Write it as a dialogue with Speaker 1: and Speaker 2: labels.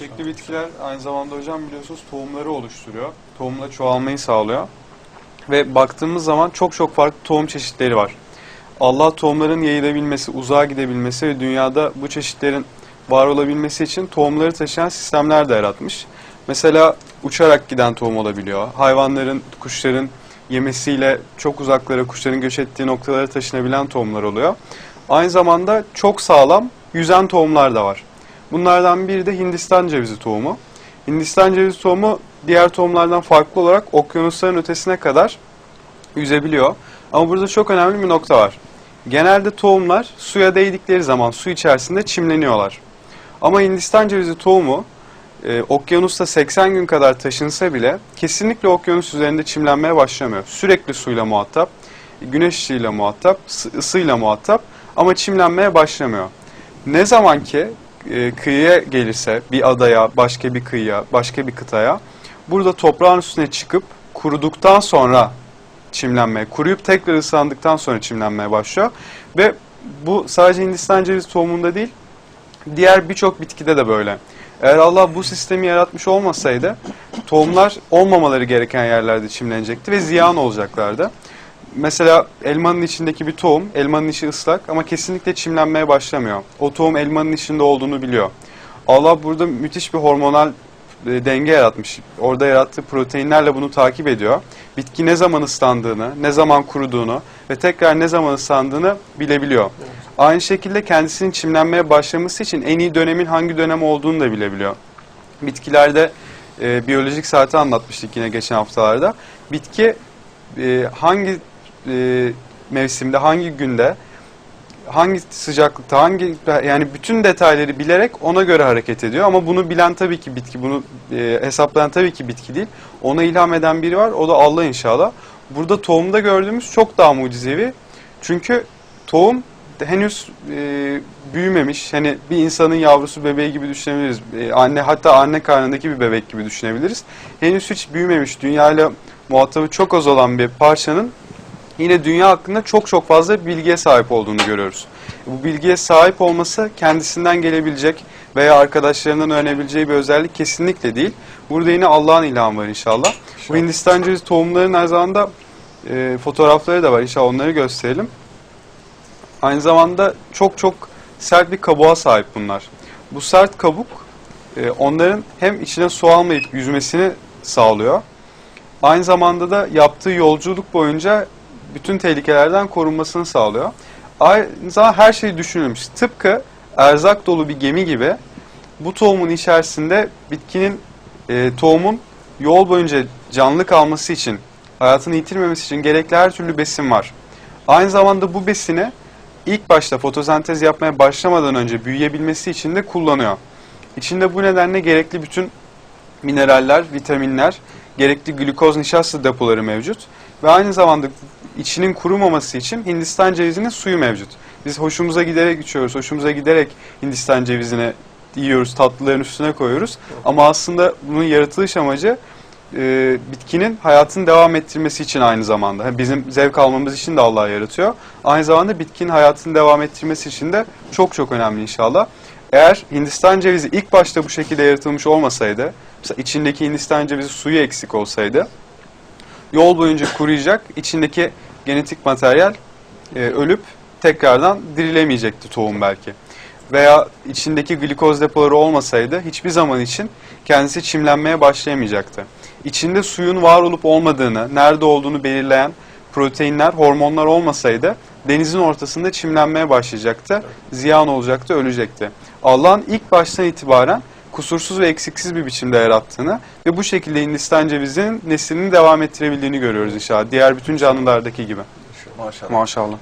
Speaker 1: Çiçekli bitkiler aynı zamanda hocam biliyorsunuz tohumları oluşturuyor. Tohumla çoğalmayı sağlıyor. Ve baktığımız zaman çok çok farklı tohum çeşitleri var. Allah tohumların yayılabilmesi, uzağa gidebilmesi ve dünyada bu çeşitlerin var olabilmesi için tohumları taşıyan sistemler de yaratmış. Mesela uçarak giden tohum olabiliyor. Hayvanların, kuşların yemesiyle çok uzaklara, kuşların göç ettiği noktalara taşınabilen tohumlar oluyor. Aynı zamanda çok sağlam yüzen tohumlar da var. Bunlardan biri de Hindistan cevizi tohumu. Hindistan cevizi tohumu diğer tohumlardan farklı olarak okyanusların ötesine kadar yüzebiliyor. Ama burada çok önemli bir nokta var. Genelde tohumlar suya değdikleri zaman su içerisinde çimleniyorlar. Ama Hindistan cevizi tohumu e, okyanusta 80 gün kadar taşınsa bile kesinlikle okyanus üzerinde çimlenmeye başlamıyor. Sürekli suyla muhatap, güneş ışığıyla muhatap, ısı- ısıyla muhatap ama çimlenmeye başlamıyor. Ne zaman ki e, kıyıya gelirse bir adaya, başka bir kıyıya, başka bir kıtaya burada toprağın üstüne çıkıp kuruduktan sonra çimlenmeye, kuruyup tekrar ıslandıktan sonra çimlenmeye başlıyor. Ve bu sadece Hindistan cevizi tohumunda değil, diğer birçok bitkide de böyle. Eğer Allah bu sistemi yaratmış olmasaydı tohumlar olmamaları gereken yerlerde çimlenecekti ve ziyan olacaklardı. Mesela elmanın içindeki bir tohum, elmanın içi ıslak ama kesinlikle çimlenmeye başlamıyor. O tohum elmanın içinde olduğunu biliyor. Allah burada müthiş bir hormonal e, denge yaratmış. Orada yarattığı proteinlerle bunu takip ediyor. Bitki ne zaman ıslandığını, ne zaman kuruduğunu ve tekrar ne zaman ıslandığını bilebiliyor. Aynı şekilde kendisinin çimlenmeye başlaması için en iyi dönemin hangi dönem olduğunu da bilebiliyor. Bitkilerde e, biyolojik saati anlatmıştık yine geçen haftalarda. Bitki e, hangi e, mevsimde, hangi günde, hangi sıcaklıkta, hangi yani bütün detayları bilerek ona göre hareket ediyor. Ama bunu bilen tabii ki bitki, bunu e, hesaplayan tabii ki bitki değil. Ona ilham eden biri var, o da Allah inşallah. Burada tohumda gördüğümüz çok daha mucizevi. Çünkü tohum henüz e, büyümemiş. Hani bir insanın yavrusu bebeği gibi düşünebiliriz. E, anne hatta anne karnındaki bir bebek gibi düşünebiliriz. Henüz hiç büyümemiş, dünyayla muhatabı çok az olan bir parçanın yine dünya hakkında çok çok fazla bilgiye sahip olduğunu görüyoruz. Bu bilgiye sahip olması kendisinden gelebilecek veya arkadaşlarından öğrenebileceği bir özellik kesinlikle değil. Burada yine Allah'ın ilhamı var inşallah. Bu Hindistan cevizi tohumların her zamanda e, fotoğrafları da var. İnşallah onları gösterelim. Aynı zamanda çok çok sert bir kabuğa sahip bunlar. Bu sert kabuk e, onların hem içine su almayıp yüzmesini sağlıyor. Aynı zamanda da yaptığı yolculuk boyunca bütün tehlikelerden korunmasını sağlıyor. Aynı her şey düşünülmüş. Tıpkı erzak dolu bir gemi gibi bu tohumun içerisinde bitkinin, e, tohumun yol boyunca canlı kalması için, hayatını yitirmemesi için gerekli her türlü besin var. Aynı zamanda bu besini ilk başta fotosentez yapmaya başlamadan önce büyüyebilmesi için de kullanıyor. İçinde bu nedenle gerekli bütün mineraller, vitaminler, gerekli glikoz nişasta depoları mevcut. Ve aynı zamanda içinin kurumaması için Hindistan cevizinin suyu mevcut. Biz hoşumuza giderek içiyoruz, hoşumuza giderek Hindistan cevizini yiyoruz, tatlıların üstüne koyuyoruz. Ama aslında bunun yaratılış amacı e, bitkinin hayatını devam ettirmesi için aynı zamanda. Bizim zevk almamız için de Allah yaratıyor. Aynı zamanda bitkinin hayatını devam ettirmesi için de çok çok önemli inşallah. Eğer Hindistan cevizi ilk başta bu şekilde yaratılmış olmasaydı, mesela içindeki Hindistan cevizi suyu eksik olsaydı, yol boyunca kuruyacak, içindeki genetik materyal e, ölüp tekrardan dirilemeyecekti tohum belki. Veya içindeki glikoz depoları olmasaydı hiçbir zaman için kendisi çimlenmeye başlayamayacaktı. İçinde suyun var olup olmadığını, nerede olduğunu belirleyen proteinler, hormonlar olmasaydı denizin ortasında çimlenmeye başlayacaktı, ziyan olacaktı, ölecekti. Allah'ın ilk baştan itibaren kusursuz ve eksiksiz bir biçimde yarattığını ve bu şekilde Hindistan cevizinin neslini devam ettirebildiğini görüyoruz inşallah. Diğer bütün canlılardaki gibi.
Speaker 2: Maşallah.
Speaker 1: Maşallah.